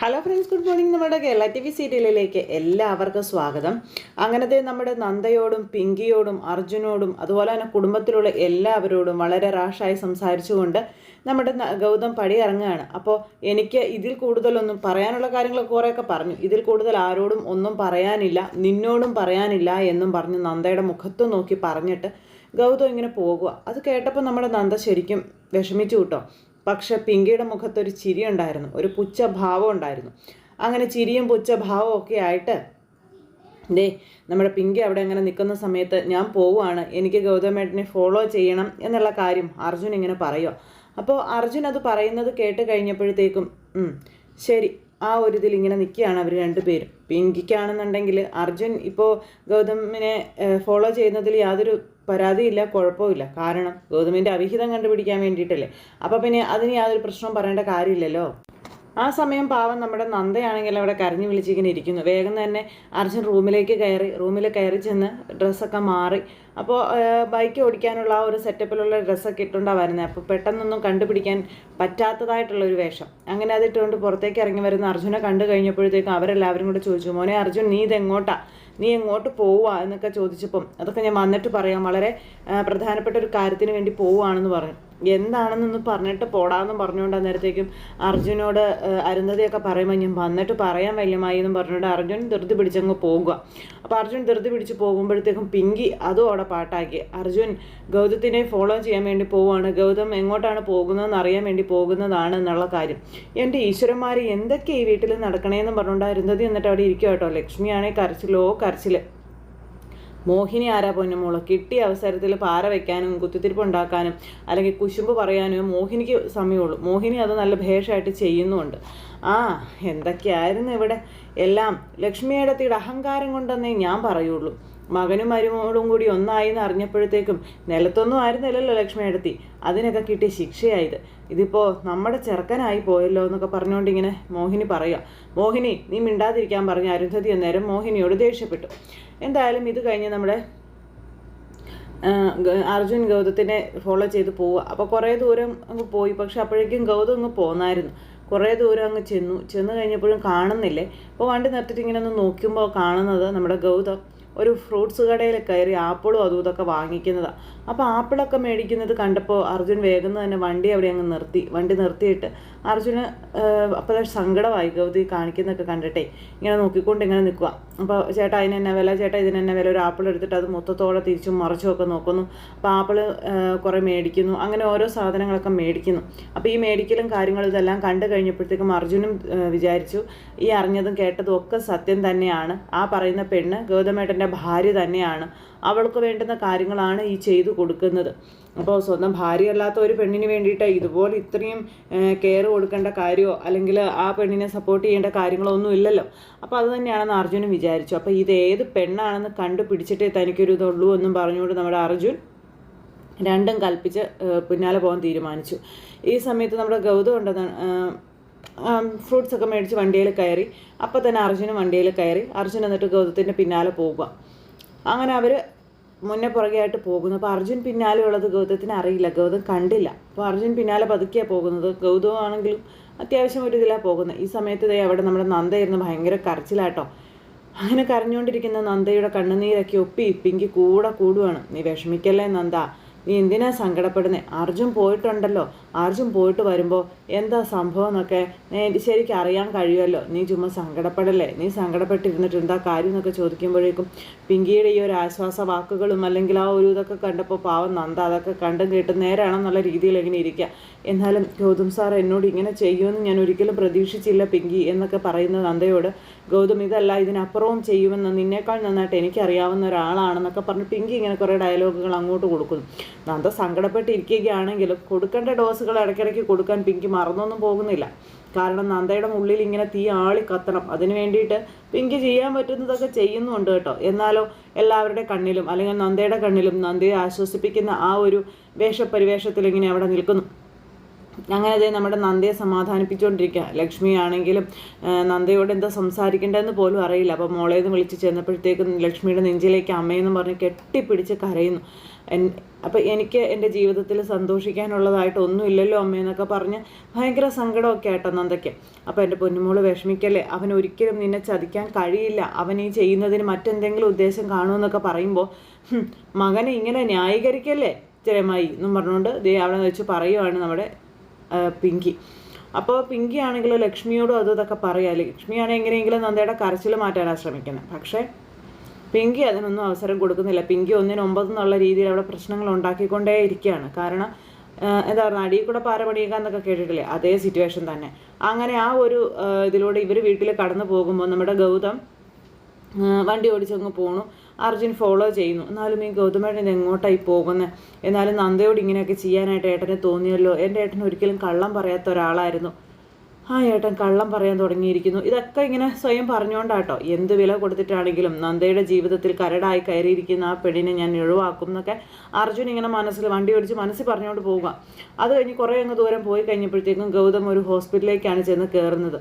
Hello friends good morning നമ്മുടെ Kerala T V സീരിയലിലേക്ക് എല്ലാവർക്കും സ്വാഗതം. അങ്ങനത്തെ നമ്മുടെ നന്ദയോടും പിങ്കിയോടും അർജുനോടും അതുപോലെ തന്നെ കുടുംബത്തിലുള്ള എല്ലാവരോടും വളരെ റാഷായി സംസാരിച്ചുകൊണ്ട് നമ്മുടെ ഗൗതം പടി ഇറങ്ങുകയാണ് അപ്പോൾ എനിക്ക് ഇതിൽ കൂടുതലൊന്നും പറയാനുള്ള കാര്യങ്ങളൊക്കെ കുറേയൊക്കെ പറഞ്ഞു. ഇതിൽ കൂടുതൽ ആരോടും ഒന്നും പറയാനില്ല നിന്നോടും പറയാനില്ല എന്നും പറഞ്ഞ് നന്ദയുടെ മുഖത്ത് നോക്കി പറഞ്ഞിട്ട് ഗൗതം ഇങ്ങനെ പോകുക അത് കേട്ടപ്പോൾ നമ്മുടെ നന്ദ ശരിക്കും വിഷമിച്ചു കിട്ടോ. പക്ഷെ പിങ്കിയുടെ മുഖത്തൊരു ചിരി ഉണ്ടായിരുന്നു ഒരു പുച്ഛഭാവം ഉണ്ടായിരുന്നു. അങ്ങനെ ചിരിയും പുച്ഛഭാവവും ഒക്കെ ആയിട്ട് ദേ നമ്മുടെ പിങ്കി അവിടെ അങ്ങനെ നിൽക്കുന്ന സമയത്ത് ഞാൻ പോവുകയാണ് എനിക്ക് ഗൗതമേട്ടനെ ഫോളോ ചെയ്യണം എന്നുള്ള കാര്യം അർജുൻ ഇങ്ങനെ പറയുക അപ്പോൾ അർജുൻ അത് പറയുന്നത് കേട്ട് കഴിഞ്ഞപ്പോഴത്തേക്കും ശരി ആ ഒരു ഇതിൽ ഇങ്ങനെ നിൽക്കുകയാണ് അവർ രണ്ടുപേരും പിങ്കിക്കാണെന്നുണ്ടെങ്കിൽ അർജുൻ ഇപ്പോൾ ഗൗതമിനെ ഫോളോ ചെയ്യുന്നതിൽ യാതൊരു പരാതിയില്ല കുഴപ്പമില്ല. കാരണം ഗൗതമിന്റെ അവിഹിതം കണ്ടുപിടിക്കാൻ വേണ്ടിയിട്ടല്ലേ. അപ്പോൾ പിന്നെ അതിന് യാതൊരു പ്രശ്നവും പറയേണ്ട കാര്യമില്ലല്ലോ. ആ സമയം പാവം നമ്മുടെ നന്ദയാണെങ്കിൽ അവിടെ കരഞ്ഞു വിളിച്ചിങ്ങനെ ഇരിക്കുന്നു. വേഗം തന്നെ അർജുൻ റൂമിലേക്ക് കയറി റൂമിൽ കയറി ചെന്ന് ഡ്രസ്സൊക്കെ മാറി. അപ്പോൾ ബൈക്ക് ഓടിക്കാനുള്ള ആ ഒരു സെറ്റപ്പിലുള്ള ഡ്രസ്സൊക്കെ ഇട്ടുണ്ടാണ് വരുന്നത് അപ്പോൾ പെട്ടെന്നൊന്നും കണ്ടുപിടിക്കാൻ പറ്റാത്തതായിട്ടുള്ള ഒരു വേഷം. അങ്ങനെ അതിട്ടുകൊണ്ട് പുറത്തേക്ക് ഇറങ്ങി വരുന്ന അർജുനെ കണ്ടു കഴിഞ്ഞപ്പോഴത്തേക്കും അവരെല്ലാവരും കൂടെ ചോദിച്ചു മോനെ അർജുൻ നീ ഇതെങ്ങോട്ടാ? നീ എങ്ങോട്ട് പോവുക എന്നൊക്കെ ചോദിച്ചപ്പം അതൊക്കെ ഞാൻ വന്നിട്ട് പറയാം. വളരെ പ്രധാനപ്പെട്ട ഒരു കാര്യത്തിന് വേണ്ടി പോവുകയാണെന്ന് പറഞ്ഞു. എന്താണെന്നൊന്ന് പറഞ്ഞിട്ട് പോടാന്ന് പറഞ്ഞുകൊണ്ട് അന്നേരത്തേക്കും അർജുനോട് അരുന്ധതിയൊക്കെ പറയുമ്പോൾ ഞാൻ വന്നിട്ട് പറയാൻ വല്യമായി എന്നും പറഞ്ഞുകൊണ്ട് അർജുൻ ധൃതി പിടിച്ചങ്ങ് പോകുക അപ്പോൾ അർജുൻ ധൃതി പിടിച്ച് പോകുമ്പോഴത്തേക്കും പിങ്കി അതും അവിടെ പാട്ടാക്കി. അർജുൻ ഗൗതത്തിനെ ഫോളോ ചെയ്യാൻ വേണ്ടി പോവുകയാണ്. ഗൗതം എങ്ങോട്ടാണ് പോകുന്നതെന്ന് അറിയാൻ വേണ്ടി പോകുന്നതാണ് എന്നുള്ള കാര്യം. എന്റെ ഈശ്വരന്മാർ എന്തൊക്കെ ഈ വീട്ടിൽ നടക്കണേന്ന് പറഞ്ഞുകൊണ്ട് അരുന്ധതി എന്നിട്ട് അവിടെ ഇരിക്കുക കേട്ടോ. ലക്ഷ്മിയാണെങ്കിൽ കരച്ചിലോ കരച്ചിൽ മോഹിനി ആരാ പൊന്നുമോൾ കിട്ടിയ അവസരത്തിൽ പാര വെക്കാനും കുത്തിത്തിരിപ്പ് ഉണ്ടാക്കാനും അല്ലെങ്കിൽ കുശുമ്പ് പറയാനും മോഹിനിക്ക് സമയമുള്ളൂ. മോഹിനി അത് നല്ല ഭേഷമായിട്ട് ചെയ്യുന്നുണ്ട്. ആ എന്തൊക്കെയായിരുന്നു ഇവിടെ? എല്ലാം ലക്ഷ്മിയേടത്തിയുടെ അഹങ്കാരം കൊണ്ടെന്നേ ഞാൻ പറയുള്ളൂ. മകനും മരുമോളും കൂടി ഒന്നായി എന്ന് അറിഞ്ഞപ്പോഴത്തേക്കും നിലത്തൊന്നും ആയിരുന്നില്ലല്ലോ ലക്ഷ്മി എടുത്തി അതിനൊക്കെ കിട്ടിയ ശിക്ഷയായത്. ഇതിപ്പോൾ നമ്മുടെ ചെറുക്കനായി പോയല്ലോ എന്നൊക്കെ പറഞ്ഞുകൊണ്ട് ഇങ്ങനെ മോഹിനി പറയുക. മോഹിനി നീ മിണ്ടാതിരിക്കാൻ പറഞ്ഞ അരുന്ധതി അന്നേരം മോഹിനിയോട് ദേഷ്യപ്പെട്ടു. എന്തായാലും ഇത് കഴിഞ്ഞ് നമ്മുടെ അർജുൻ ഗൗതത്തിനെ ഫോളോ ചെയ്ത് പോവുക. അപ്പോൾ കുറേ ദൂരം അങ്ങ് പോയി. പക്ഷെ അപ്പോഴേക്കും ഗൗതം അങ്ങ് പോന്നായിരുന്നു. കുറേ ദൂരം അങ്ങ് ചെന്നു. ചെന്ന് കഴിഞ്ഞപ്പോഴും കാണുന്നില്ലേ? അപ്പോൾ വണ്ടി നിർത്തിയിട്ട് ഇങ്ങനെ ഒന്ന് നോക്കുമ്പോൾ കാണുന്നത് നമ്മുടെ ഗൗതം. ഒരു ഫ്രൂട്ട്സ് കടയിൽ കയറി ആപ്പിളും അതും ഇതൊക്കെ വാങ്ങിക്കുന്നതാണ് അപ്പോൾ ആപ്പിളൊക്കെ മേടിക്കുന്നത് കണ്ടപ്പോൾ അർജുൻ വേഗം തന്നെ വണ്ടി അവിടെ അങ്ങ് നിർത്തി. വണ്ടി നിർത്തിയിട്ട് അർജുന് അപ്പോൾ സങ്കടമായി ഗൗതി കാണിക്കുന്നൊക്കെ കണ്ടിട്ടേ ഇങ്ങനെ നോക്കിക്കൊണ്ട് ഇങ്ങനെ നിൽക്കുക അപ്പോൾ ചേട്ടാ അതിന് എന്നെ വില ചേട്ടാ ഇതിന് എന്നെ വില ഒരു ആപ്പിൾ എടുത്തിട്ട് അത് മൊത്തത്തോടെ തിരിച്ചും മറിച്ചും ഒക്കെ നോക്കുന്നു. അപ്പോൾ ആപ്പിൾ കുറേ മേടിക്കുന്നു. അങ്ങനെ ഓരോ സാധനങ്ങളൊക്കെ മേടിക്കുന്നു. അപ്പോൾ ഈ മേടിക്കലും കാര്യങ്ങളും ഇതെല്ലാം കണ്ടു കഴിഞ്ഞപ്പോഴത്തേക്കും അർജുനും വിചാരിച്ചു ഈ അറിഞ്ഞതും കേട്ടതും ഒക്കെ സത്യം തന്നെയാണ്. ആ പറയുന്ന പെണ്ണ് ഗൗതമേട്ടന്റെ ഭാര്യ തന്നെയാണ്. അവൾക്ക് വേണ്ടുന്ന കാര്യങ്ങളാണ് ഈ ചെയ്തു കൊടുക്കുന്നത്. അപ്പോൾ സ്വന്തം ഭാര്യയല്ലാത്ത ഒരു പെണ്ണിന് വേണ്ടിയിട്ട് ഇതുപോലെ ഇത്രയും കെയർ കൊടുക്കേണ്ട കാര്യമോ അല്ലെങ്കിൽ ആ പെണ്ണിനെ സപ്പോർട്ട് ചെയ്യേണ്ട കാര്യങ്ങളോ ഒന്നും ഇല്ലല്ലോ. അപ്പോൾ അത് തന്നെയാണെന്ന് അർജുനും വിചാരിച്ചു. അപ്പോൾ ഇത് ഏത് പെണ്ണാണെന്ന് കണ്ടുപിടിച്ചിട്ടേ തനിക്കൊരു ഇതുള്ളൂ എന്നും പറഞ്ഞുകൊണ്ട് നമ്മുടെ അർജുൻ രണ്ടും കൽപ്പിച്ച് പിന്നാലെ പോകാൻ തീരുമാനിച്ചു. ഈ സമയത്ത് നമ്മുടെ ഗൗതം ഉണ്ടെന്ന് ഫ്രൂട്ട്സ് ഒക്കെ മേടിച്ച് വണ്ടിയിൽ കയറി. അപ്പോൾ തന്നെ അർജുനും വണ്ടിയിൽ കയറി. അർജുൻ എന്നിട്ട് ഗൗതത്തിന്റെ പിന്നാലെ പോവുക. അങ്ങനെ അവർ മുന്നേ പുറകെയായിട്ട് പോകുന്നു. അപ്പോൾ അർജുൻ പിന്നാലെ ഉള്ളത് ഗൗതത്തിന് അറിയില്ല. ഗൗതം കണ്ടില്ല. അപ്പോൾ അർജുൻ പിന്നാലെ പതുക്കിയാണ് പോകുന്നത്. ഗൗതം ആണെങ്കിലും അത്യാവശ്യം ഒരു ഇതിലാണ് പോകുന്നത്. ഈ സമയത്ത് ദേ അവിടെ നമ്മുടെ നന്ദയിരുന്ന് ഭയങ്കര കരച്ചിലാട്ടോ. അങ്ങനെ കരഞ്ഞുകൊണ്ടിരിക്കുന്ന നന്ദയുടെ കണ്ണുനീരൊക്കെ ഒപ്പി പിങ്കി കൂടെ കൂടുവാണ്. നീ വിഷമിക്കല്ലേ നന്ദ? നീ എന്തിനാ സങ്കടപ്പെടുന്നത് അർജുൻ പോയിട്ടുണ്ടല്ലോ. അർജുൻ പോയിട്ട് വരുമ്പോൾ എന്താ സംഭവം എന്നൊക്കെ ശരിക്കും അറിയാൻ കഴിയുമല്ലോ. നീ ചുമ്മാ സങ്കടപ്പെടല്ലേ? നീ സങ്കടപ്പെട്ടിരുന്നിട്ട് എന്താ കാര്യം എന്നൊക്കെ ചോദിക്കുമ്പോഴേക്കും പിങ്കിയുടെ ഈ ഒരു ആശ്വാസ വാക്കുകളും അല്ലെങ്കിൽ ആ ഒരു ഇതൊക്കെ കണ്ടപ്പോൾ പാവം നന്ദ അതൊക്കെ കണ്ടും കേട്ടും നേരാണെന്നുള്ള രീതിയിൽ ഇങ്ങനെ ഇരിക്കുക എന്നാലും ഗൗതം സാർ എന്നോട് ഇങ്ങനെ ചെയ്യുമെന്ന് ഞാൻ ഒരിക്കലും പ്രതീക്ഷിച്ചില്ല പിങ്കി എന്നൊക്കെ പറയുന്ന നന്ദയോട്. ഗൗതം ഇതല്ല ഇതിനപ്പുറവും ചെയ്യുമെന്ന് നിന്നേക്കാൾ നന്നായിട്ട് എനിക്കറിയാവുന്ന ഒരാളാണെന്നൊക്കെ പറഞ്ഞ് പിങ്കി ഇങ്ങനെ കുറേ ഡയലോഗുകൾ അങ്ങോട്ട് കൊടുക്കുന്നു. നന്ദ സങ്കടപ്പെട്ടിരിക്കുകയാണെങ്കിലും കൊടുക്കേണ്ട ഡോസുകൾ ഇടയ്ക്കിടയ്ക്ക് കൊടുക്കാൻ പിങ്കി മറന്നൊന്നും പോകുന്നില്ല. കാരണം നന്ദയുടെ ഉള്ളിൽ ഇങ്ങനെ തീ ആളി കത്തണം. അതിന് വേണ്ടിയിട്ട് പിങ്കി ചെയ്യാൻ പറ്റുന്നതൊക്കെ ചെയ്യുന്നുണ്ട് കേട്ടോ. എന്നാലോ എല്ലാവരുടെ കണ്ണിലും അല്ലെങ്കിൽ നന്ദയുടെ കണ്ണിലും നന്ദയെ ആശ്വസിപ്പിക്കുന്ന ആ ഒരു വേഷപരിവേഷത്തിൽ ഇങ്ങനെ അവിടെ നിൽക്കുന്നു. അങ്ങനെ അതേ നമ്മുടെ നന്ദയെ സമാധാനിപ്പിച്ചുകൊണ്ടിരിക്കുക ലക്ഷ്മി ആണെങ്കിലും നന്ദയോട് എന്താ സംസാരിക്കേണ്ടതെന്ന് പോലും അറിയില്ല. അപ്പോൾ മോളേന്ന് വിളിച്ച് ചെന്നപ്പോഴത്തേക്കും ലക്ഷ്മിയുടെ നെഞ്ചിലേക്ക് അമ്മയെന്ന് പറഞ്ഞ് കെട്ടിപ്പിടിച്ച് കരയുന്നു. എൻ അപ്പോൾ എനിക്ക് എന്റെ ജീവിതത്തിൽ സന്തോഷിക്കാനുള്ളതായിട്ട് ഒന്നുമില്ലല്ലോ അമ്മയെന്നൊക്കെ പറഞ്ഞ് ഭയങ്കര സങ്കടമൊക്കെ ആയിട്ടോ നന്ദയ്ക്ക്. അപ്പോൾ എന്റെ പൊന്നുമോൾ വിഷമിക്കല്ലേ? അവൻ ഒരിക്കലും നിന്നെ ചതിക്കാൻ കഴിയില്ല. അവൻ ഈ ചെയ്യുന്നതിന് മറ്റെന്തെങ്കിലും ഉദ്ദേശം കാണുമെന്നൊക്കെ പറയുമ്പോൾ "ഹും, മകനെ ഇങ്ങനെ ന്യായീകരിക്കല്ലേ? ചിരമായി എന്നും പറഞ്ഞുകൊണ്ട് ദേ അവിടെ വെച്ച് പറയുവാണ് നമ്മുടെ പിങ്കി. അപ്പോൾ പിങ്കി ആണെങ്കിൽ ലക്ഷ്മിയോടും അതും ഇതൊക്കെ പറയാം. ലക്ഷ്മിയാണ് എങ്ങനെയെങ്കിലും നന്ദയുടെ കരച്ചിൽ മാറ്റാനാണ് ശ്രമിക്കുന്നത് പക്ഷേ പിങ്കി അതിനൊന്നും അവസരം കൊടുക്കുന്നില്ല. പിങ്കി ഒന്നിന് ഒമ്പത് എന്നുള്ള രീതിയിൽ അവിടെ പ്രശ്നങ്ങൾ ഉണ്ടാക്കിക്കൊണ്ടേ ഇരിക്കുകയാണ്. കാരണം എന്താ പറയുക അടിയിൽ കൂടെ പാര എന്നൊക്കെ കേട്ടിട്ടില്ലേ? അതേ സിറ്റുവേഷൻ തന്നെ. അങ്ങനെ ആ ഒരു ഇതിലൂടെ ഇവർ വീട്ടിൽ കടന്നു പോകുമ്പോൾ നമ്മുടെ ഗൗതം വണ്ടി ഓടിച്ചങ്ങ് പോണു. അർജുൻ ഫോളോ ചെയ്യുന്നു. എന്നാലും ഈ ഗൗതമേട്ടൻ എങ്ങോട്ടായി പോകുന്നത് എന്നാലും നന്ദയോട് ഇങ്ങനെയൊക്കെ ചെയ്യാനായിട്ട് ഏട്ടന് തോന്നിയല്ലോ. എന്റെ ഏട്ടൻ ഒരിക്കലും കള്ളം പറയാത്ത ഒരാളായിരുന്നു. ആ ഏട്ടൻ കള്ളം പറയാൻ തുടങ്ങിയിരിക്കുന്നു. ഇതൊക്കെ ഇങ്ങനെ സ്വയം പറഞ്ഞുകൊണ്ടാട്ടോ എന്ത് വില കൊടുത്തിട്ടാണെങ്കിലും നന്ദയുടെ ജീവിതത്തിൽ കരടായി കയറിയിരിക്കുന്ന ആ പെണ്ണിനെ ഞാൻ ഒഴിവാക്കും എന്നൊക്കെ അർജുൻ ഇങ്ങനെ മനസ്സിൽ വണ്ടി ഓടിച്ച് മനസ്സിൽ പറഞ്ഞുകൊണ്ട് പോവുക. അത് കഴിഞ്ഞ് കുറേ അങ്ങ് ദൂരം പോയി കഴിഞ്ഞപ്പോഴത്തേക്കും ഗൗതം ഒരു ഹോസ്പിറ്റലിലേക്കാണ് ചെന്ന് കയറുന്നത്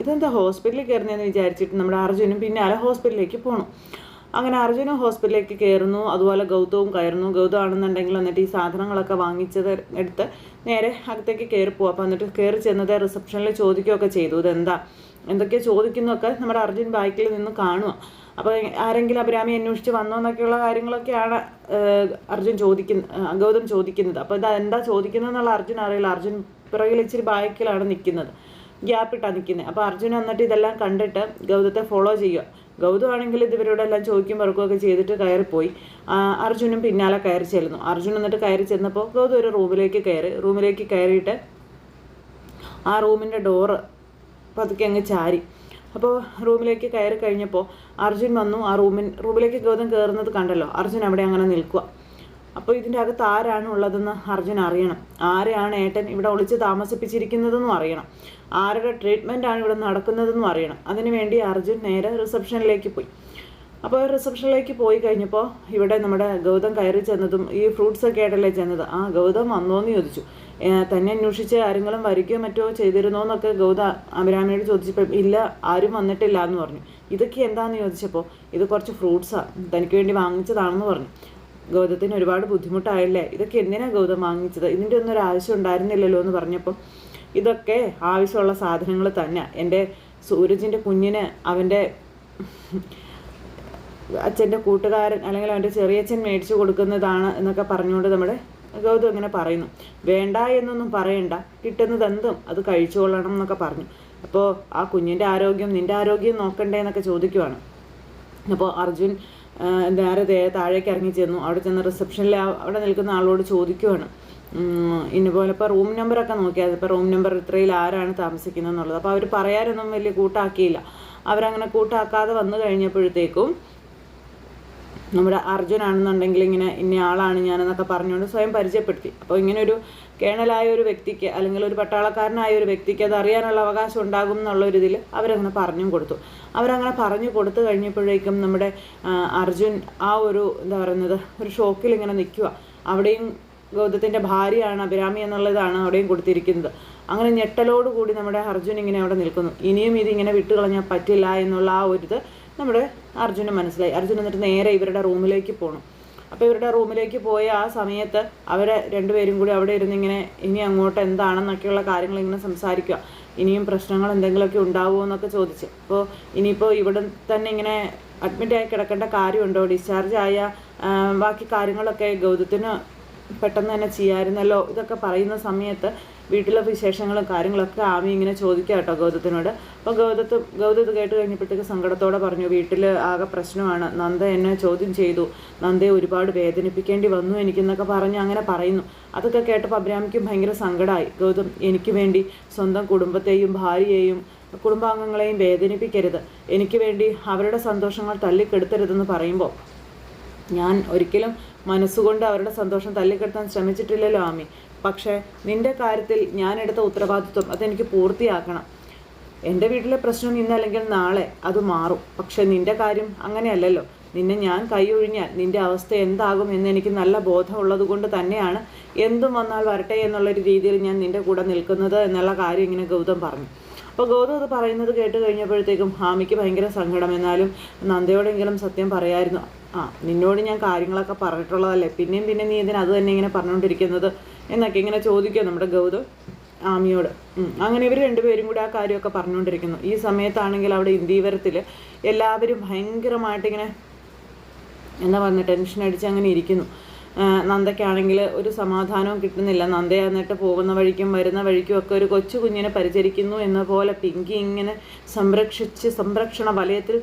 ഇതെന്താ ഹോസ്പിറ്റലിൽ കയറുന്നതെന്ന് വിചാരിച്ചിട്ട് നമ്മുടെ അർജുനും പിന്നാലെ ഹോസ്പിറ്റലിലേക്ക് പോകണം അങ്ങനെ അർജുനും ഹോസ്പിറ്റലിലേക്ക് കയറുന്നു അതുപോലെ ഗൗതവും കയറുന്നു. ഗൗതം ആണെന്നുണ്ടെങ്കിൽ എന്നിട്ട് ഈ സാധനങ്ങളൊക്കെ വാങ്ങിച്ചത് എടുത്ത് നേരെ അകത്തേക്ക് കയറി പോകും അപ്പോൾ എന്നിട്ട് കയറി ചെന്നത് റിസപ്ഷനിൽ ചോദിക്കുകയൊക്കെ ചെയ്തു. ഇതെന്താ? എന്തൊക്കെയോ ചോദിക്കുന്നൊക്കെ നമ്മുടെ അർജുൻ ബാക്കിൽ നിന്ന് കാണുക അപ്പോൾ ആരെങ്കിലും അഭിരാമി അന്വേഷിച്ച് വന്നോ എന്നൊക്കെയുള്ള കാര്യങ്ങളൊക്കെയാണ് അർജുൻ ചോദിക്കുന്ന ഗൗതം ചോദിക്കുന്നത്. അപ്പോൾ ഇത് എന്താ ചോദിക്കുന്നത് എന്നുള്ള അർജുൻ അറിയില്ല. അർജുൻ പിറകിൽ ഇച്ചിരി ബാക്കിലാണ് നിൽക്കുന്നത്. ഗ്യാപ്പിട്ടാണ് നിൽക്കുന്നത് അപ്പോൾ അർജുൻ എന്നിട്ട് ഇതെല്ലാം കണ്ടിട്ട് ഗൗതത്തെ ഫോളോ ചെയ്യുക ഗൗതം ആണെങ്കിൽ ഇത് ഇവരോടെല്ലാം ചോദിക്കും പറക്കുകയൊക്കെ ചെയ്തിട്ട് കയറിപ്പോയി. അർജുനും പിന്നാലെ കയറി ചെല്ലുന്നു. അർജുൻ എന്നിട്ട് കയറി ചെന്നപ്പോൾ ഗൗതം ഒരു റൂമിലേക്ക് കയറി. റൂമിലേക്ക് കയറിയിട്ട് ആ റൂമിന്റെ ഡോറ് പതുക്കെ അങ്ങ് ചാരി. അപ്പോൾ റൂമിലേക്ക് കയറി കഴിഞ്ഞപ്പോൾ അർജുൻ വന്നു. ആ റൂമിൻ റൂമിലേക്ക് ഗൗതം കയറുന്നത് കണ്ടല്ലോ. അർജുൻ അവിടെ അങ്ങനെ നിൽക്കുക അപ്പോൾ ഇതിന്റെ അകത്ത് ആരാണ് ഉള്ളതെന്ന് അർജുൻ അറിയണം. ആരെയാണ് ഏട്ടൻ ഇവിടെ ഒളിച്ച് താമസിപ്പിച്ചിരിക്കുന്നതെന്നും അറിയണം. ആരുടെ ട്രീറ്റ്മെന്റാണ് ഇവിടെ നടക്കുന്നതെന്നും അറിയണം. അതിനുവേണ്ടി അർജുൻ നേരെ റിസപ്ഷനിലേക്ക് പോയി. അപ്പോൾ റിസപ്ഷനിലേക്ക് പോയി കഴിഞ്ഞപ്പോൾ ഇവിടെ നമ്മുടെ ഗൗതം കയറി ചെന്നതും ഈ ഫ്രൂട്ട്സൊക്കെ ആയിട്ടല്ലേ ചെന്നത്? ആ ഗൗതം വന്നോന്ന് ചോദിച്ചു. തന്നെ അന്വേഷിച്ച് ആരെങ്കിലും വരികയോ മറ്റോ ചെയ്തിരുന്നോ എന്നൊക്കെ ഗൗത അഭിരാമിയോട് ചോദിച്ചപ്പോൾ ഇല്ല ആരും വന്നിട്ടില്ല എന്ന് പറഞ്ഞു. ഇതൊക്കെ എന്താണെന്ന് ചോദിച്ചപ്പോൾ ഇത് കുറച്ച് ഫ്രൂട്ട്സാണ് തനിക്ക് വേണ്ടി വാങ്ങിച്ചതാണെന്ന് പറഞ്ഞു. ഗൗതത്തിന് ഒരുപാട് ബുദ്ധിമുട്ടായല്ലേ? ഇതൊക്കെ എന്തിനാണ് ഗൗതം വാങ്ങിച്ചത്? ഇതിന്റെ ഒന്നും ഒരു ആവശ്യം ഉണ്ടായിരുന്നില്ലല്ലോ എന്ന് പറഞ്ഞപ്പോൾ ഇതൊക്കെ ആവശ്യമുള്ള സാധനങ്ങൾ തന്നെ. എന്റെ സൂരജിന്റെ കുഞ്ഞിന് അവന്റെ അച്ഛന്റെ കൂട്ടുകാരൻ അല്ലെങ്കിൽ അവന്റെ ചെറിയച്ഛൻ മേടിച്ചു കൊടുക്കുന്നതാണ് എന്നൊക്കെ പറഞ്ഞുകൊണ്ട് നമ്മുടെ ഗൗതം ഇങ്ങനെ പറയുന്നു. വേണ്ട എന്നൊന്നും പറയണ്ട. കിട്ടുന്നത് എന്തും അത് കഴിച്ചുകൊള്ളണം എന്നൊക്കെ പറഞ്ഞു. അപ്പോൾ ആ കുഞ്ഞിന്റെ ആരോഗ്യം നിന്റെ ആരോഗ്യം നോക്കണ്ടേ എന്നൊക്കെ ചോദിക്കുവാണ്. അപ്പോൾ അർജുൻ നേരെ താഴേക്ക് ഇറങ്ങി ചെന്നു. അവിടെ ചെന്ന് റിസപ്ഷനിൽ അവിടെ നിൽക്കുന്ന ആളോട് ചോദിക്കുവാണ്. ഉം, ഇതുപോലെ ഇപ്പോൾ റൂം നമ്പറൊക്കെ നോക്കിയാൽ ഇപ്പോൾ റൂം നമ്പർ ഇത്രയിൽ ആരാണ് താമസിക്കുന്നത് എന്നുള്ളത് അപ്പോൾ അവർ പറയാനൊന്നും വലിയ കൂട്ടാക്കിയില്ല. അവരങ്ങനെ കൂട്ടാക്കാതെ വന്നു കഴിഞ്ഞപ്പോഴത്തേക്കും നമ്മുടെ അർജുനാണെന്നുണ്ടെങ്കിൽ ഇങ്ങനെ ഇന്ന ആളാണ് ഞാനെന്നൊക്കെ പറഞ്ഞുകൊണ്ട് സ്വയം പരിചയപ്പെടുത്തി. അപ്പോൾ ഇങ്ങനെ ഒരു കേണലായ ഒരു വ്യക്തിക്ക് അല്ലെങ്കിൽ ഒരു പട്ടാളക്കാരനായ ഒരു വ്യക്തിക്ക് അത് അറിയാനുള്ള അവകാശം ഉണ്ടാകും എന്നുള്ള ഒരു ഇതിൽ അവരങ്ങനെ പറഞ്ഞും കൊടുത്തു. അവരങ്ങനെ പറഞ്ഞു കൊടുത്തു കഴിഞ്ഞപ്പോഴേക്കും നമ്മുടെ അർജുൻ ആ ഒരു എന്താ പറയുന്നത് ഒരു ഷോക്കിൽ ഇങ്ങനെ നിൽക്കുക അവിടെയും ഗൗതത്തിന്റെ ഭാര്യയാണ് അഭിരാമി എന്നുള്ളതാണ് അവിടെയും കൊടുത്തിരിക്കുന്നത്. അങ്ങനെ ഞെട്ടലോട് കൂടി നമ്മുടെ അർജുൻ ഇങ്ങനെ അവിടെ നിൽക്കുന്നു. ഇനിയും ഇതിങ്ങനെ വിട്ടുകളഞ്ഞാൽ പറ്റില്ല എന്നുള്ള ആ ഒരു ഇത് നമ്മുടെ അർജുന് മനസ്സിലായി. അർജുൻ എന്നിട്ട് നേരെ ഇവരുടെ റൂമിലേക്ക് പോകണം അപ്പോൾ ഇവരുടെ റൂമിലേക്ക് പോയ ആ സമയത്ത് അവരെ രണ്ടുപേരും കൂടി അവിടെ ഇരുന്ന് ഇങ്ങനെ ഇനി അങ്ങോട്ട് എന്താണെന്നൊക്കെയുള്ള കാര്യങ്ങൾ ഇങ്ങനെ സംസാരിക്കുക. ഇനിയും പ്രശ്നങ്ങൾ എന്തെങ്കിലുമൊക്കെ ഉണ്ടാവുമോ എന്നൊക്കെ ചോദിച്ച്. അപ്പോൾ ഇനിയിപ്പോൾ ഇവിടെ തന്നെ ഇങ്ങനെ അഡ്മിറ്റായി കിടക്കേണ്ട കാര്യമുണ്ടോ? ഡിസ്ചാർജ് ആയ ബാക്കി കാര്യങ്ങളൊക്കെ ഗൗതത്തിന് പെട്ടെന്ന് തന്നെ ചെയ്യാമായിരുന്നല്ലോ ഇതൊക്കെ പറയുന്ന സമയത്ത് വീട്ടിലെ വിശേഷങ്ങളും കാര്യങ്ങളൊക്കെ ആമി ഇങ്ങനെ ചോദിക്കുക കേട്ടോ ഗൗതത്തിനോട്. അപ്പോൾ ഗൗതത്ത് ഗൗതം ഇത് കേട്ട് കഴിഞ്ഞപ്പോഴത്തേക്ക് സങ്കടത്തോടെ പറഞ്ഞു വീട്ടിൽ ആകെ പ്രശ്നമാണ്. നന്ദ എന്നെ ചോദ്യം ചെയ്തു. നന്ദയെ ഒരുപാട് വേദനിപ്പിക്കേണ്ടി വന്നു എനിക്കെന്നൊക്കെ പറഞ്ഞ് അങ്ങനെ പറയുന്നു. അതൊക്കെ കേട്ടപ്പോൾ അബ്രാമിക്കും ഭയങ്കര സങ്കടമായി ഗൗതം എനിക്ക് വേണ്ടി സ്വന്തം കുടുംബത്തെയും ഭാര്യയെയും കുടുംബാംഗങ്ങളെയും വേദനിപ്പിക്കരുത്. എനിക്ക് വേണ്ടി അവരുടെ സന്തോഷങ്ങൾ തല്ലിക്കെടുത്തരുതെന്ന് പറയുമ്പോൾ ഞാൻ ഒരിക്കലും മനസ്സുകൊണ്ട് അവരുടെ സന്തോഷം തല്ലിക്കെടുത്താൻ ശ്രമിച്ചിട്ടില്ലല്ലോ ആമി. പക്ഷേ നിന്റെ കാര്യത്തിൽ ഞാൻ എടുത്ത ഉത്തരവാദിത്വം അതെനിക്ക് പൂർത്തിയാക്കണം. എന്റെ വീട്ടിലെ പ്രശ്നം ഇന്നല്ലെങ്കിൽ നാളെ അത് മാറും. പക്ഷെ നിന്റെ കാര്യം അങ്ങനെയല്ലല്ലോ. നിന്നെ ഞാൻ കൈയൊഴിഞ്ഞാൽ നിന്റെ അവസ്ഥ എന്താകും എന്ന് എനിക്ക് നല്ല ബോധമുള്ളത് കൊണ്ട് തന്നെയാണ് എന്തും വന്നാൽ വരട്ടെ എന്നുള്ളൊരു രീതിയിൽ ഞാൻ നിന്റെ കൂടെ നിൽക്കുന്നത് എന്നുള്ള കാര്യം ഇങ്ങനെ ഗൗതം പറഞ്ഞു. അപ്പോൾ ഗൗതം അത് പറയുന്നത് കേട്ട് കഴിഞ്ഞപ്പോഴത്തേക്കും ഹാമിക്ക് ഭയങ്കര സങ്കടം. എന്നാലും നന്ദയോടെങ്കിലും സത്യം പറയായിരുന്നു. ആ നിന്നോട് ഞാൻ കാര്യങ്ങളൊക്കെ പറഞ്ഞിട്ടുള്ളതല്ലേ? പിന്നെയും പിന്നെ നീ ഇതിന് അത് തന്നെ ഇങ്ങനെ പറഞ്ഞുകൊണ്ടിരിക്കുന്നത്? എന്നൊക്കെ ഇങ്ങനെ ചോദിക്കുക നമ്മുടെ ഗൗതം ആമിയോട്. അങ്ങനെ ഇവർ രണ്ടുപേരും കൂടി ആ കാര്യമൊക്കെ പറഞ്ഞുകൊണ്ടിരിക്കുന്നു. ഈ സമയത്താണെങ്കിൽ അവിടെ ഇന്ദീവരത്തിൽ എല്ലാവരും ഭയങ്കരമായിട്ട് ഇങ്ങനെ എന്താ പറഞ്ഞ ടെൻഷൻ അടിച്ച് അങ്ങനെ ഇരിക്കുന്നു. നന്ദയ്ക്കാണെങ്കിൽ ഒരു സമാധാനവും കിട്ടുന്നില്ല. നന്ദയെ എന്നിട്ട് പോകുന്ന വഴിക്കും വരുന്ന വഴിക്കും ഒക്കെ ഒരു കൊച്ചു കുഞ്ഞിനെ പരിചരിക്കുന്നു എന്ന പോലെ പിങ്കി ഇങ്ങനെ സംരക്ഷിച്ച് സംരക്ഷണ വലയത്തിൽ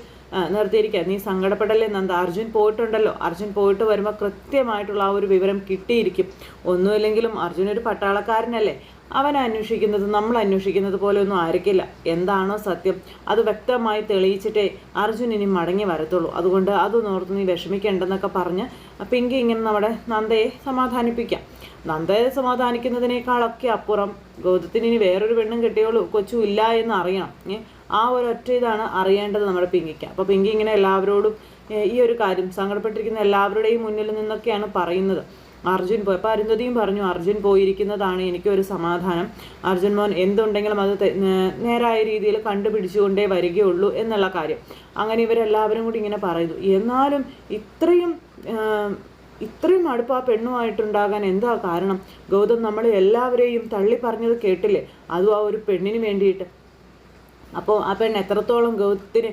നിർത്തിയിരിക്കുക നീ സങ്കടപ്പെടല്ലേ നന്ദ? അർജുൻ പോയിട്ടുണ്ടല്ലോ. അർജുൻ പോയിട്ട് വരുമ്പോൾ കൃത്യമായിട്ടുള്ള ആ ഒരു വിവരം കിട്ടിയിരിക്കും. ഒന്നുമില്ലെങ്കിലും അർജുൻ ഒരു പട്ടാളക്കാരനല്ലേ. അവൻ അന്വേഷിക്കുന്നത് നമ്മൾ അന്വേഷിക്കുന്നത് പോലെ ഒന്നും ആയിരിക്കില്ല. എന്താണോ സത്യം. അത് വ്യക്തമായി തെളിയിച്ചിട്ടേ അർജുൻ ഇനി മടങ്ങി വരത്തുള്ളൂ. അതുകൊണ്ട് അതൊന്നോർത്ത് നീ വിഷമിക്കേണ്ടെന്നൊക്കെ പറഞ്ഞ് പിങ്കി ഇങ്ങനെ നമ്മുടെ നന്ദയെ സമാധാനിപ്പിക്കാം. നന്ദയെ സമാധാനിക്കുന്നതിനേക്കാളൊക്കെ അപ്പുറം ഗൗതത്തിന് ഇനി വേറൊരു പെണ്ണും കിട്ടിയോളൂ. കൊച്ചു ഇല്ല എന്ന് അറിയണം. ആ ഒരു ഒറ്റ ഇതാണ് അറിയേണ്ടത് നമ്മുടെ പിങ്കിക്ക്. അപ്പോൾ പിങ്കി ഇങ്ങനെ എല്ലാവരോടും ഈ ഒരു കാര്യം സങ്കടപ്പെട്ടിരിക്കുന്ന എല്ലാവരുടെയും മുന്നിൽ നിന്നൊക്കെയാണ് പറയുന്നത്. അർജുൻ പോയി അപ്പോൾ അരുന്ധതിയും പറഞ്ഞു അർജുൻ പോയിരിക്കുന്നതാണ് എനിക്കൊരു സമാധാനം. അർജുൻ മോൻ എന്തുണ്ടെങ്കിലും അത് നേരായ രീതിയിൽ കണ്ടുപിടിച്ചുകൊണ്ടേ വരികയുള്ളൂ എന്നുള്ള കാര്യം. അങ്ങനെ ഇവരെല്ലാവരും കൂടി ഇങ്ങനെ പറയുന്നു. എന്നാലും ഇത്രയും ഇത്രയും അടുപ്പ് ആ പെണ്ണുമായിട്ടുണ്ടാകാൻ എന്താ കാരണം? ഗൗതം നമ്മൾ എല്ലാവരെയും തള്ളി പറഞ്ഞത് കേട്ടില്ലേ? അതും ആ ഒരു പെണ്ണിന് വേണ്ടിയിട്ട്. അപ്പോൾ ആ പെണ്ണ് എത്രത്തോളം ഗൗതത്തിന്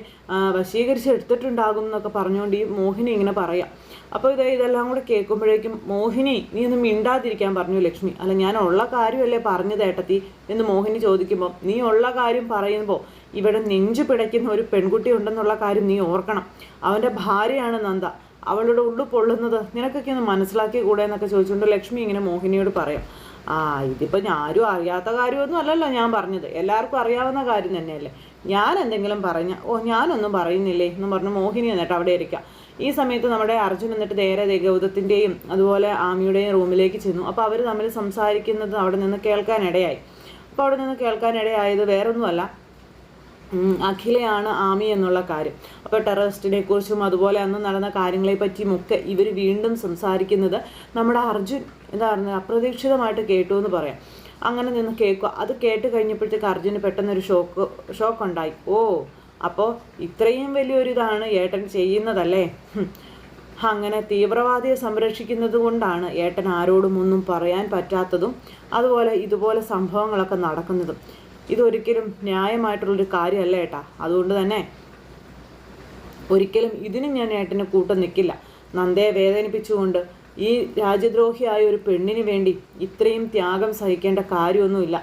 വശീകരിച്ചെടുത്തിട്ടുണ്ടാകും എന്നൊക്കെ പറഞ്ഞുകൊണ്ട് ഈ മോഹിനി ഇങ്ങനെ പറയാം. അപ്പോൾ ഇതേ ഇതെല്ലാം കൂടെ കേൾക്കുമ്പോഴേക്കും മോഹിനി നീ ഒന്ന് മിണ്ടാതിരിക്കാൻ പറഞ്ഞു ലക്ഷ്മി. അല്ല ഞാൻ ഉള്ള കാര്യമല്ലേ പറഞ്ഞു തേട്ടത്തി എന്ന് മോഹിനി ചോദിക്കുമ്പോൾ നീ ഉള്ള കാര്യം പറയുമ്പോൾ ഇവിടെ നെഞ്ചു പിടയ്ക്കുന്ന ഒരു പെൺകുട്ടി ഉണ്ടെന്നുള്ള കാര്യം നീ ഓർക്കണം. അവന്റെ ഭാര്യയാണ് നന്ദ. അവളുടെ ഉള്ളു പൊള്ളുന്നത് നിനക്കൊക്കെ ഒന്ന് മനസ്സിലാക്കി കൂടെ എന്നൊക്കെ ചോദിച്ചുകൊണ്ട് ലക്ഷ്മി ഇങ്ങനെ മോഹിനിയോട് പറയാം. ആ ഇതിപ്പോൾ ഞാനും അറിയാത്ത കാര്യമൊന്നും അല്ലല്ലോ ഞാൻ പറഞ്ഞത്. എല്ലാവർക്കും അറിയാവുന്ന കാര്യം തന്നെയല്ലേ. ഞാൻ എന്തെങ്കിലും പറഞ്ഞ ഓ ഞാനൊന്നും പറയുന്നില്ലേ? എന്ന് പറഞ്ഞ് മോഹിനി എന്നിട്ട് അവിടെ ഇരിക്കാം. ഈ സമയത്ത് നമ്മുടെ അർജുൻ എന്നിട്ട് നേരെ ഗൗതത്തിന്റെയും അതുപോലെ ആമിയുടെയും റൂമിലേക്ക് ചെന്നു. അപ്പോൾ അവർ തമ്മിൽ സംസാരിക്കുന്നത് അവിടെ നിന്ന് കേൾക്കാനിടയായി. അപ്പോൾ അവിടെ നിന്ന് കേൾക്കാനിടയായത് വേറൊന്നുമല്ല. അഖിലയാണ് ആമി എന്നുള്ള കാര്യം. അപ്പോൾ ടെററിസ്റ്റിനെ കുറിച്ചും അതുപോലെ അന്ന് നടന്ന കാര്യങ്ങളെ പറ്റിയുമൊക്കെ ഇവർ വീണ്ടും സംസാരിക്കുന്നത് നമ്മുടെ അർജുൻ എന്താ അപ്രതീക്ഷിതമായിട്ട് കേട്ടു എന്ന് പറയാം. അങ്ങനെ നിന്ന് കേൾക്കുക. അത് കേട്ട് കഴിഞ്ഞപ്പോഴത്തേക്ക് അർജുന് പെട്ടെന്നൊരു ഷോക്ക് ഷോക്ക് ഉണ്ടായി ഓ അപ്പോൾ ഇത്രയും വലിയൊരിതാണ് ഏട്ടൻ ചെയ്യുന്നതല്ലേ? അങ്ങനെ തീവ്രവാദിയെ സംരക്ഷിക്കുന്നത് കൊണ്ടാണ് ഏട്ടൻ ആരോടും ഒന്നും പറയാൻ പറ്റാത്തതും അതുപോലെ ഇതുപോലെ സംഭവങ്ങളൊക്കെ നടക്കുന്നതും. ഇതൊരിക്കലും ന്യായമായിട്ടുള്ളൊരു കാര്യമല്ല ഏട്ടാ. അതുകൊണ്ട് തന്നെ ഒരിക്കലും ഇതിനും ഞാൻ ഏട്ടന് കൂട്ടം നിൽക്കില്ല നന്ദയെ വേദനിപ്പിച്ചുകൊണ്ട് ഈ രാജ്യദ്രോഹിയായ ഒരു പെണ്ണിന് വേണ്ടി ഇത്രയും ത്യാഗം സഹിക്കേണ്ട കാര്യമൊന്നുമില്ല.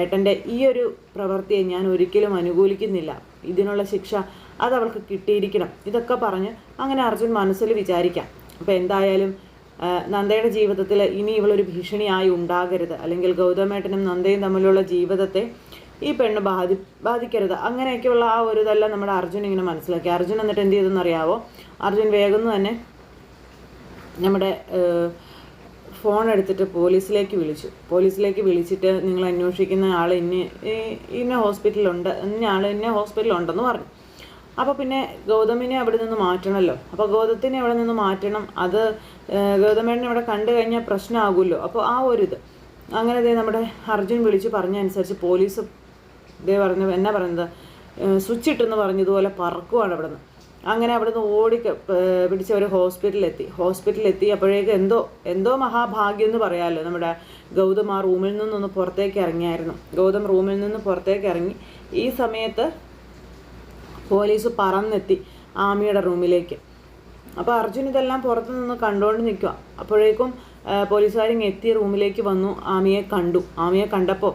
ഏട്ടന്റെ ഈ ഒരു പ്രവൃത്തിയെ ഞാൻ ഒരിക്കലും അനുകൂലിക്കുന്നില്ല. ഇതിനുള്ള ശിക്ഷ അത് അവൾക്ക് കിട്ടിയിരിക്കണം. ഇതൊക്കെ പറഞ്ഞ് അങ്ങനെ അർജുൻ മനസ്സിൽ വിചാരിക്കാം. അപ്പോൾ എന്തായാലും നന്ദയുടെ ജീവിതത്തിൽ ഇനി ഇവളൊരു ഭീഷണിയായി ഉണ്ടാകരുത്. അല്ലെങ്കിൽ ഗൗതമേട്ടനും നന്ദയും തമ്മിലുള്ള ജീവിതത്തെ ഈ പെണ്ണ് ബാധി ബാധിക്കരുത്. അങ്ങനെയൊക്കെയുള്ള ആ ഒരു ഇതെല്ലാം നമ്മുടെ അർജുൻ ഇങ്ങനെ മനസ്സിലാക്കി. അർജുൻ എന്നിട്ട് എന്ത് ചെയ്തെന്ന് അറിയാവോ അർജുൻ വേഗം തന്നെ നമ്മുടെ ഫോൺ എടുത്തിട്ട് പോലീസിലേക്ക് വിളിച്ചു. പോലീസിലേക്ക് വിളിച്ചിട്ട് നിങ്ങൾ അന്വേഷിക്കുന്ന ആൾ ഇന്ന ഇന്ന ഹോസ്പിറ്റലുണ്ട് ഇന്ന ആൾ ഇന്ന ഹോസ്പിറ്റലുണ്ടെന്ന് പറഞ്ഞു. അപ്പോൾ പിന്നെ ഗൗതമിനെ അവിടെ നിന്ന് മാറ്റണമല്ലോ അപ്പോൾ ഗൗതത്തിനെ അവിടെ നിന്ന് മാറ്റണം. അത് ഗൗതമേനെ അവിടെ കണ്ടു കഴിഞ്ഞാൽ പ്രശ്നമാകുമല്ലോ അപ്പോൾ ആ ഒരു ഇത് അങ്ങനെ നമ്മുടെ അർജുൻ വിളിച്ച് പറഞ്ഞ അനുസരിച്ച് പോലീസ് ഇതേ പറഞ്ഞു എന്നാ പറയുന്നത്? സ്വിച്ച് ഇട്ടെന്ന് പറഞ്ഞതുപോലെ പറക്കുവാണ് അവിടെ നിന്ന് അങ്ങനെ അവിടെ നിന്ന് ഓടി പിടിച്ച് അവർ ഹോസ്പിറ്റലിലെത്തി. ഹോസ്പിറ്റലിലെത്തി അപ്പോഴേക്ക് എന്തോ എന്തോ മഹാഭാഗ്യം എന്ന് പറയാമല്ലോ നമ്മുടെ ഗൗതം ആ റൂമിൽ നിന്നൊന്ന് പുറത്തേക്ക് ഇറങ്ങിയായിരുന്നു. ഗൗതം റൂമിൽ നിന്ന് പുറത്തേക്ക് ഇറങ്ങി ഈ സമയത്ത് പോലീസ് പറന്നെത്തി ആമിയുടെ റൂമിലേക്ക്. അപ്പോൾ അർജുൻ ഇതെല്ലാം പുറത്തു നിന്ന് കണ്ടുകൊണ്ട് നിൽക്കുക അപ്പോഴേക്കും പോലീസുകാരിങ് എത്തി റൂമിലേക്ക് വന്നു ആമിയെ കണ്ടു. ആമിയെ കണ്ടപ്പോൾ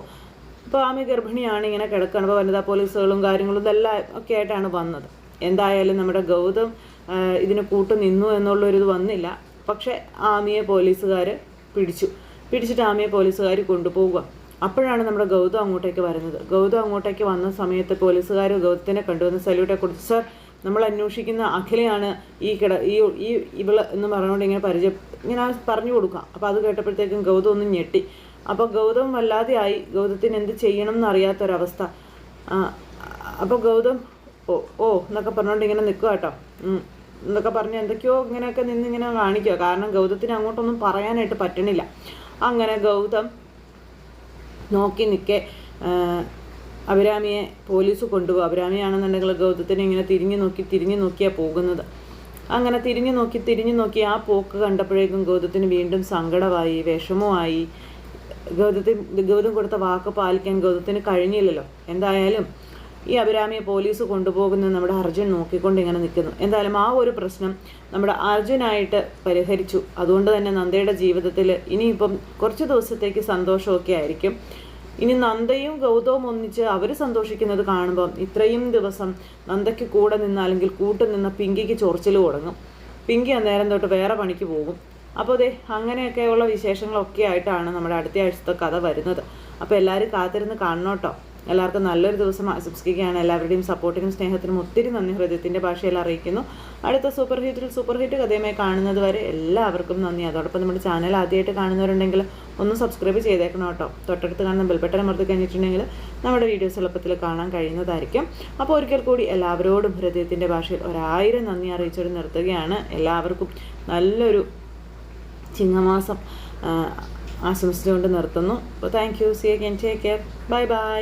ഇപ്പോൾ ആമി ഗർഭിണിയാണ് ഇങ്ങനെ കിടക്കണം. അപ്പോൾ വനിതാ പോലീസുകളും കാര്യങ്ങളും ഇതെല്ലാം ഒക്കെ ആയിട്ടാണ് വന്നത്. എന്തായാലും നമ്മുടെ ഗൗതം ഇതിന് കൂട്ടു നിന്നു എന്നുള്ളൊരിത് വന്നില്ല. പക്ഷെ ആമിയെ പോലീസുകാർ പിടിച്ചു. പിടിച്ചിട്ട് ആമിയെ പോലീസുകാർ കൊണ്ടുപോവുക. അപ്പോഴാണ് നമ്മുടെ ഗൗതം അങ്ങോട്ടേക്ക് വരുന്നത്. ഗൗതം അങ്ങോട്ടേക്ക് വന്ന സമയത്ത് പോലീസുകാർ ഗൗതത്തിനെ കണ്ടുവന്ന് സല്യൂട്ടെ കൊടുത്തു. സർ നമ്മൾ അന്വേഷിക്കുന്ന അഖിലയാണ് ഈ കിട ഈ ഈ ഇവൾ എന്ന് പറഞ്ഞുകൊണ്ട് ഇങ്ങനെ പരിചയ ഇങ്ങനെ പറഞ്ഞു കൊടുക്കുക. അപ്പോൾ അത് കേട്ടപ്പോഴത്തേക്കും ഗൗതം ഒന്ന് ഞെട്ടി. അപ്പോൾ ഗൗതം വല്ലാതെയായി. ഗൗതത്തിന് എന്ത് ചെയ്യണം എന്നറിയാത്തൊരവസ്ഥ. അപ്പോൾ ഗൗതം ഓ ഓ എന്നൊക്കെ പറഞ്ഞുകൊണ്ട് ഇങ്ങനെ നിൽക്കുക കേട്ടോ. എന്നൊക്കെ പറഞ്ഞ് എന്തൊക്കെയോ ഇങ്ങനെയൊക്കെ നിന്ന് ഇങ്ങനെ കാണിക്കുക കാരണം ഗൗതത്തിന് അങ്ങോട്ടൊന്നും പറയാനായിട്ട് പറ്റണില്ല. അങ്ങനെ ഗൗതം നോക്കി നിൽക്കെ അഭിരാമിയെ പോലീസ് കൊണ്ടുപോകും. അഭിരാമിയാണെന്നുണ്ടെങ്കിൽ ഗൗതത്തിനെ ഇങ്ങനെ തിരിഞ്ഞു നോക്കി തിരിഞ്ഞു നോക്കിയാണ് പോകുന്നത്. അങ്ങനെ തിരിഞ്ഞു നോക്കി തിരിഞ്ഞു നോക്കി ആ പോക്ക് കണ്ടപ്പോഴേക്കും ഗൗതത്തിന് വീണ്ടും സങ്കടമായി വിഷമമായി. ഗൗതത്തിന് ഗൗതം കൊടുത്ത വാക്ക് പാലിക്കാൻ ഗൗതത്തിന് കഴിഞ്ഞില്ലല്ലോ. എന്തായാലും ഈ അഭിരാമിയെ പോലീസ് കൊണ്ടുപോകുന്നത് നമ്മുടെ അർജുൻ നോക്കിക്കൊണ്ട് ഇങ്ങനെ നിൽക്കുന്നു. എന്തായാലും ആ ഒരു പ്രശ്നം നമ്മുടെ അർജുനായിട്ട് പരിഹരിച്ചു. അതുകൊണ്ട് തന്നെ നന്ദയുടെ ജീവിതത്തിൽ ഇനിയിപ്പം കുറച്ച് ദിവസത്തേക്ക് സന്തോഷമൊക്കെ ആയിരിക്കും. ഇനി നന്ദയും ഗൗതവും ഒന്നിച്ച് അവർ സന്തോഷിക്കുന്നത് കാണുമ്പം ഇത്രയും ദിവസം നന്ദയ്ക്ക് കൂടെ നിന്ന് അല്ലെങ്കിൽ കൂട്ടു നിന്ന് പിങ്കിക്ക് ചൊറിച്ചിൽ തുടങ്ങും. പിങ്കി അന്നേരം തൊട്ട് വേറെ പണിക്ക് പോകും. അപ്പോൾ അതെ അങ്ങനെയൊക്കെയുള്ള വിശേഷങ്ങളൊക്കെ ആയിട്ടാണ് നമ്മുടെ അടുത്ത ആഴ്ചത്തെ കഥ വരുന്നത്. അപ്പോൾ എല്ലാവരും കാത്തിരുന്ന് കാണണം എല്ലാവർക്കും നല്ലൊരു ദിവസം ആശംസിക്കുകയാണ്. എല്ലാവരുടെയും സപ്പോർട്ടിനും സ്നേഹത്തിനും ഒത്തിരി നന്ദി. ഹൃദയത്തിന്റെ ഭാഷയിൽ അറിയിക്കുന്നു. അടുത്ത സൂപ്പർ ഹിറ്റിൽ സൂപ്പർ ഹിറ്റ് കഥയുമായി കാണുന്നത് വരെ എല്ലാവർക്കും നന്ദി. അതോടൊപ്പം നമ്മുടെ ചാനൽ ആദ്യമായിട്ട് കാണുന്നവരുണ്ടെങ്കിൽ ഒന്ന് സബ്സ്ക്രൈബ് ചെയ്തേക്കണം കേട്ടോ. തൊട്ടടുത്ത് കാണുന്ന ബെൽബട്ടൺ അമർത്തി കഴിഞ്ഞിട്ടുണ്ടെങ്കിൽ നമ്മുടെ വീഡിയോസ് എളുപ്പത്തിൽ കാണാൻ കഴിയുന്നതായിരിക്കും. അപ്പോൾ ഒരിക്കൽ കൂടി എല്ലാവരോടും ഹൃദയത്തിന്റെ ഭാഷയിൽ ഒരായിരം നന്ദി അറിയിച്ചൊരു നിർത്തുകയാണ്. എല്ലാവർക്കും നല്ലൊരു ചിങ്ങമാസം ആശംസിച്ചുകൊണ്ട് നിർത്തുന്നു. അപ്പോൾ താങ്ക് യു സി കെൻ ടേക്ക് കെയർ ബൈ ബൈ